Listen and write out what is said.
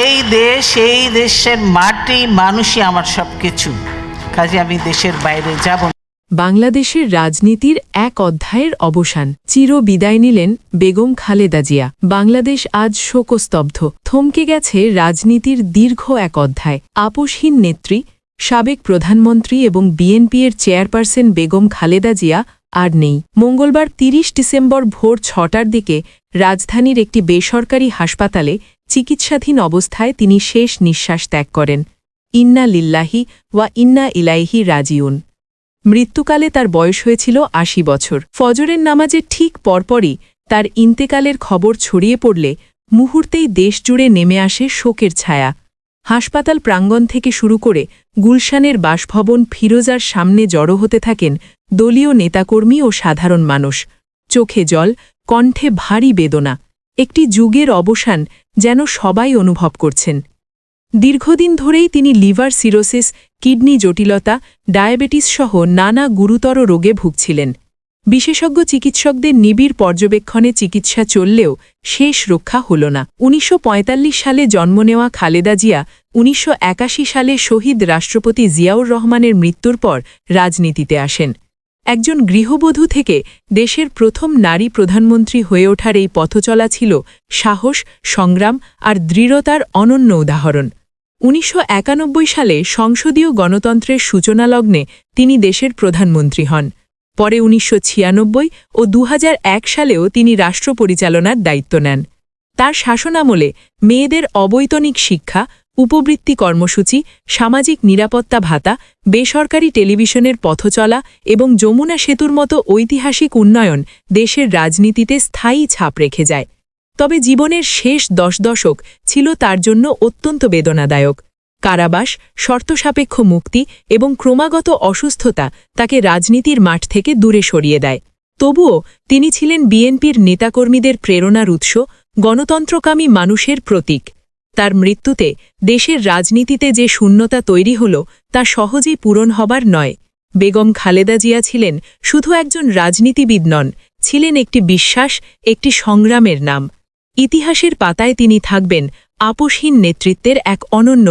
এই দেশ, এই দেশের মাটি, মানুষই আমার সব কিছু কাজে আমি দেশের বাইরে যাব বাংলাদেশের রাজনীতির এক অধ্যায়ের অবসান। চির বিদায় নিলেন বেগম খালেদা জিয়া। বাংলাদেশ আজ শোকস্তব্ধ। থমকে গেছে রাজনীতির দীর্ঘ এক অধ্যায়। আপোষহীন নেত্রী, সাবেক প্রধানমন্ত্রী এবং বিএনপির চেয়ারপারসন বেগম খালেদা জিয়া আর নেই। মঙ্গলবার ৩০ ডিসেম্বর ভোর ছটার দিকে রাজধানীর একটি বেসরকারি হাসপাতালে চিকিৎসাধীন অবস্থায় তিনি শেষ নিঃশ্বাস ত্যাগ করেন। ইন্না লিল্লাহি ওয়া ইন্না ইলাইহি রাজিউন। মৃত্যুকালে তার বয়স হয়েছিল আশি বছর। ফজরের নামাজের ঠিক পরপরই তার ইন্তেকালের খবর ছড়িয়ে পড়লে মুহূর্তেই দেশজুড়ে নেমে আসে শোকের ছায়া। হাসপাতাল প্রাঙ্গণ থেকে শুরু করে গুলশানের বাসভবন ফিরোজার সামনে জড়ো হতে থাকেন দলীয় নেতাকর্মী ও সাধারণ মানুষ। চোখে জল, কণ্ঠে ভারী বেদনা। একটি যুগের অবসান যেন সবাই অনুভব করছেন। দীর্ঘদিন ধরেই তিনি লিভার সিরোসিস, কিডনি জটিলতা, ডায়াবেটিস সহ নানা গুরুতর রোগে ভুগছিলেন। বিশেষজ্ঞ চিকিৎসকদের নিবিড় পর্যবেক্ষণে চিকিৎসা চললেও শেষ রক্ষা হল না। উনিশশো পঁয়তাল্লিশ সালে জন্ম নেওয়া খালেদা জিয়া, উনিশশো একাশি সালে শহীদ রাষ্ট্রপতি জিয়াউর রহমানের মৃত্যুর পর রাজনীতিতে আসেন। একজন গৃহবধূ থেকে দেশের প্রথম নারী প্রধানমন্ত্রী হয়ে ওঠার এই পথচলা ছিল সাহস, সংগ্রাম আর দৃঢ়তার অনন্য উদাহরণ। উনিশশো একানব্বই সালে সংসদীয় গণতন্ত্রের সূচনালগ্নে তিনি দেশের প্রধানমন্ত্রী হন। পরে উনিশশো ছিয়ানব্বই ও দু হাজার এক সালেও তিনি রাষ্ট্র পরিচালনার দায়িত্ব নেন। তার শাসনামলে মেয়েদের অবৈতনিক শিক্ষা উপবৃত্তি কর্মসূচি, সামাজিক নিরাপত্তা ভাতা, বেসরকারি টেলিভিশনের পথচলা এবং যমুনা সেতুর মতো ঐতিহাসিক উন্নয়ন দেশের রাজনীতিতে স্থায়ী ছাপ রেখে যায়। তবে জীবনের শেষ দশ দশক ছিল তার জন্য অত্যন্ত বেদনাদায়ক। কারাবাস, শর্তসাপেক্ষ মুক্তি এবং ক্রমাগত অসুস্থতা তাকে রাজনীতির মাঠ থেকে দূরে সরিয়ে দেয়। তবুও তিনি ছিলেন বিএনপির নেতাকর্মীদের প্রেরণার উৎস, গণতন্ত্রকামী মানুষের প্রতীক। তার মৃত্যুতে দেশের রাজনীতিতে যে শূন্যতা তৈরি হল, তা সহজেই পূরণ হবার নয়। বেগম খালেদা জিয়া ছিলেন শুধু একজন রাজনীতিবিদ নন, ছিলেন একটি বিশ্বাস, একটি সংগ্রামের নাম। ইতিহাসের পাতায় তিনি থাকবেন আপোষহীন নেতৃত্বের এক অনন্য